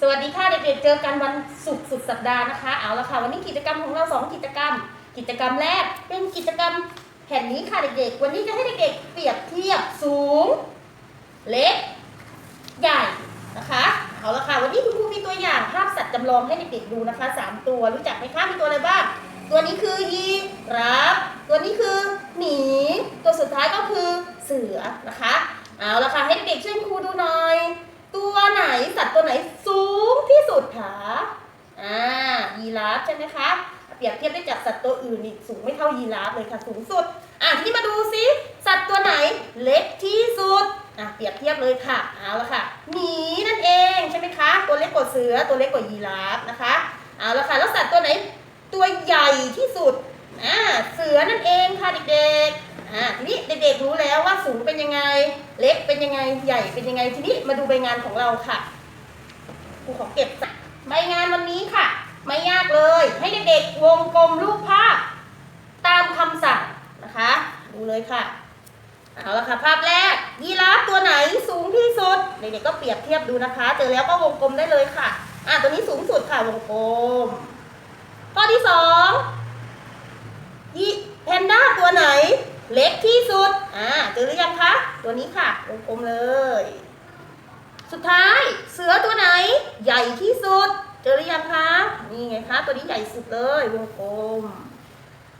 สวัสดีค่ะเด็กๆเจอกันวันศุกร์สุดสัปดาห์นะคะ เอาละค่ะวันนี้กิจกรรมของเราสองกิจกรรม กิจกรรมแรกเป็นกิจกรรมแผ่นนี้ค่ะเด็กๆ วันนี้จะให้เด็กๆ เปรียบเทียบสูง เล็ก ใหญ่นะคะเอาละค่ะวันนี้คุณครูมีตัวอย่างภาพสัตว์จำลองให้เด็กๆดูนะคะสามตัวรู้จักไหมคะมีตัวอะไรบ้างตัวนี้คือยีราฟตัวนี้คือหมีตัวสุดท้ายก็คือเสือนะคะเอาละค่ะให้เด็กๆช่วยครูดูหน่อย สัตว์ตัวไหนสูงที่สุดคะอ่ายีราฟใช่ไหมคะเปรียบเทียบได้จากสัตว์ตัวอื่นอีกสูงไม่เท่ายีราฟเลยค่ะสูงสุดอะทีนี้มาดูซิสัตว์ตัวไหนเล็กที่สุดอะเปรียบเทียบเลยค่ะเอาละค่ะหมีนั่นเองใช่ไหมคะตัวเล็กกว่าเสือตัวเล็กกว่ายีราฟนะคะเอาละค่ะแล้วสัตว์ตัวไหนตัวใหญ่ที่สุดอ่าเสือนั่นเองค่ะเด็กๆอ่าทีนี้เด็กๆรู้แล้วว่าสูงเป็นยังไง เล็กเป็นยังไงใหญ่เป็นยังไงทีนี้มาดูใบงานของเราค่ะครูขอเก็บใบงานวันนี้ค่ะ ไม่ยากเลย ให้เด็กๆวงกลมรูปภาพ ตามคำสั่งนะคะ ดูเลยค่ะเอาละค่ะภาพแรกยีราฟตัวไหนสูงที่สุดเด็กๆก็เปรียบเทียบดูนะคะ เจอแล้วก็วงกลมได้เลยค่ะอะตัวนี้สูงสุดค่ะวงกลมข้อที่สองยีแพนด้าตัวไหน เล็กที่สุดอ่าเจอหรือยังคะ ตัวนี้ค่ะวงกลมเลย สุดท้ายเสือตัวไหน ใหญ่ที่สุด เจอหรือยังคะนี่ไงคะตัวนี้ใหญ่สุดเลยวงกลม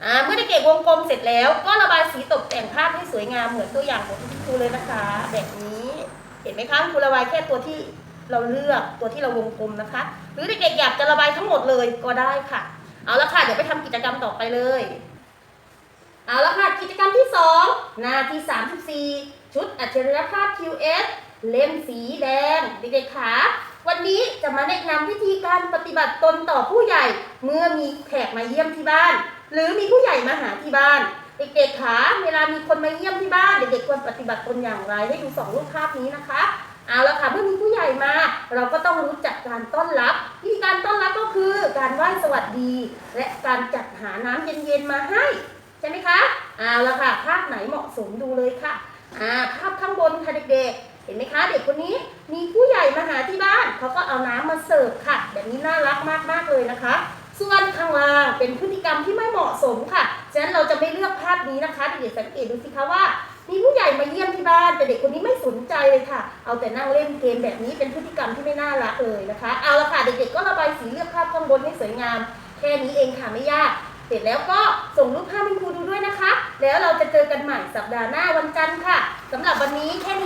อ่าเมื่อเด็กๆวงกลมเสร็จแล้ว ก็ระบายสีตกแต่งภาพให้สวยงามเหมือนตัวอย่างของคุณครูเลยนะคะ แบบนี้เห็นไหมคะคุณรูระบายแค่ตัวที่เราเลือกตัวที่เราวงกลมนะคะ หรือเด็กๆอยากจะระบายทั้งหมดเลยก็ได้ค่ะ เอาละค่ะเดี๋ยวไปทำกิจกรรมต่อไปเลย เอาละค่ะกิจกรรมที่ 2 หน้าที่ 34 ชุดอัจฉริยภาพ QS เล่มสีแดงเด็กๆคะวันนี้จะมาแนะนำวิธีการปฏิบัติตนต่อผู้ใหญ่ เมื่อมีแขกมาเยี่ยมที่บ้าน หรือมีผู้ใหญ่มาหาที่บ้าน เด็กๆคะเวลามีคนมาเยี่ยมที่บ้าน เด็กๆควรปฏิบัติตนอย่างไรให้ดูสองรูปภาพนี้นะคะเอาละค่ะเมื่อมีผู้ใหญ่มา เราก็ต้องรู้จักการต้อนรับวิธีการต้อนรับก็คือการไหว้สวัสดี และการจัดหาน้ำเย็นๆมาให้ ใช่ไหมคะเอาละค่ะภาพไหนเหมาะสมดูเลยค่ะ อ่าภาพข้างบนค่ะเด็กๆ เห็นไหมคะ เด็กคนนี้มีผู้ใหญ่มาหาที่บ้าน เขาก็เอาน้ำมาเสิร์ฟค่ะ แบบนี้น่ารักมากๆเลยนะคะ ส่วนข้างล่างเป็นพฤติกรรมที่ไม่เหมาะสมค่ะ ฉะนั้นเราจะไม่เลือกภาพนี้นะคะ เด็กๆสังเกตดูสิคะว่ามีผู้ใหญ่มาเยี่ยมที่บ้านแต่เด็กคนนี้ไม่สนใจเลยค่ะ เอาแต่นั่งเล่นเกมแบบนี้เป็นพฤติกรรมที่ไม่น่ารักเลยนะคะ เอาละค่ะเด็กๆก็ระบายสีเลือกภาพข้างบนให้สวยงาม แค่นี้เองค่ะไม่ยาก เสร็จแล้วก็ส่งรูปภาพให้ครูดูด้วยนะคะ แล้วเราจะเจอกันใหม่สัปดาห์หน้าวันจันทร์ค่ะสำหรับวันนี้แค่นี้